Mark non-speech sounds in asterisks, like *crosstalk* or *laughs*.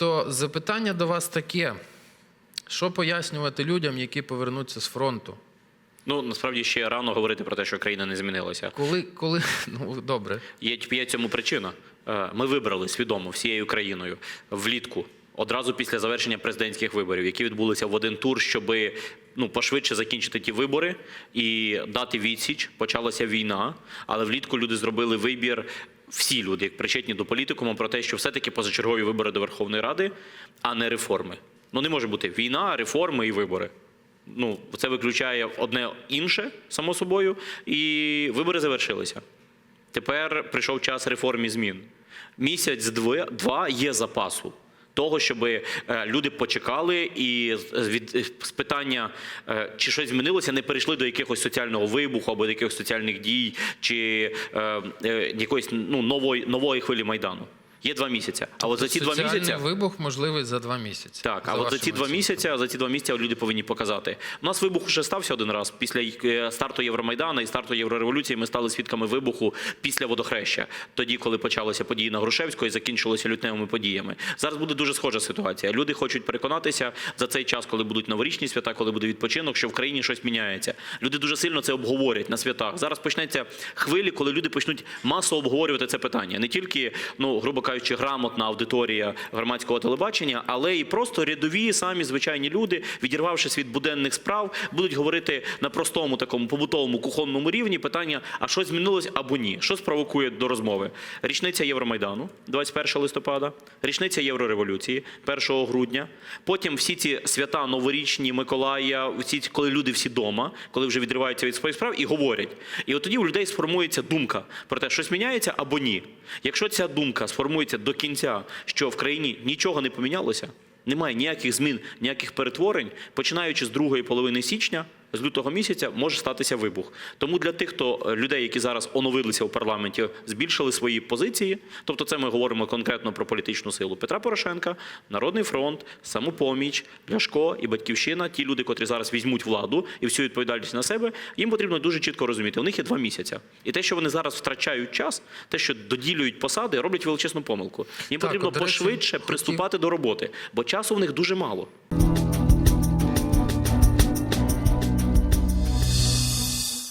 Тобто, запитання до вас таке: що пояснювати людям, які повернуться з фронту? Ну насправді ще рано говорити про те, що країна не змінилася. Коли, коли *laughs* ну добре, Є, є цьому причина. Е, Ми вибрали свідомо всією країною влітку. Одразу після завершення президентських виборів, які відбулися в один тур, щоб ну пошвидше закінчити ті вибори і дати відсіч. Почалася війна, але влітку люди зробили вибір. Всі люди, як причетні до політикуму, про те, що все-таки позачергові вибори до Верховної Ради, а не реформи. Ну не може бути війна, реформи і вибори. Ну це виключає одне інше, само собою, і вибори завершилися. Тепер прийшов час реформ і змін. Місяць два, два є запасу того, щоб е, люди почекали і від з питання, е, чи щось змінилося, не перейшли до якогось соціального вибуху або до якихось соціальних дій, чи е, якоїсь ну, нової, нової хвилі майдану. Є два місяці. А от за ці два місяці. вибух можливий за два місяці. Так, а от за ці два місяці, за ці два місяці люди повинні показати. У нас вибух вже стався один раз після е, старту Євромайдану і старту Єврореволюції. Ми стали свідками вибуху після водохреща, тоді, коли почалися події на Грушевського і закінчилися лютневими подіями. Зараз буде дуже схожа ситуація. Люди хочуть переконатися за цей час, коли будуть новорічні свята, коли буде відпочинок, що в країні щось міняється. Люди дуже сильно це обговорять на святах. Зараз почнеться хвилі, коли люди почнуть масово обговорювати це питання. Не тільки, ну грубо кажучи, грамотна аудиторія громадського телебачення, але і просто рядові самі звичайні люди, відірвавшись від буденних справ, будуть говорити на простому такому побутовому кухонному рівні питання: а що змінилось або ні? Що спровокує до розмови? Річниця Євромайдану, 21 листопада, річниця Єврореволюції, 1 грудня. Потім всі ці свята новорічні, Миколая, ці- коли люди всі дома, коли вже відриваються від своїх справ і говорять. І от тоді у людей сформується думка про те, щось міняється або ні. Якщо ця думка сформується до кінця, що в країні нічого не помінялося, немає ніяких змін, ніяких перетворень, починаючи з другої половини січня. З лютого місяця може статися вибух. Тому для тих, хто е, людей, які зараз оновилися в парламенті, збільшили свої позиції. Тобто, це ми говоримо конкретно про політичну силу Петра Порошенка, Народний фронт, самопоміч, Ляшко і Батьківщина. Ті люди, котрі зараз візьмуть владу і всю відповідальність на себе, їм потрібно дуже чітко розуміти. У них є два місяці. І те, що вони зараз втрачають час, те, що доділюють посади, роблять величезну помилку. Їм Так, потрібно от, пошвидше хотів- приступати до роботи, бо часу в них дуже мало.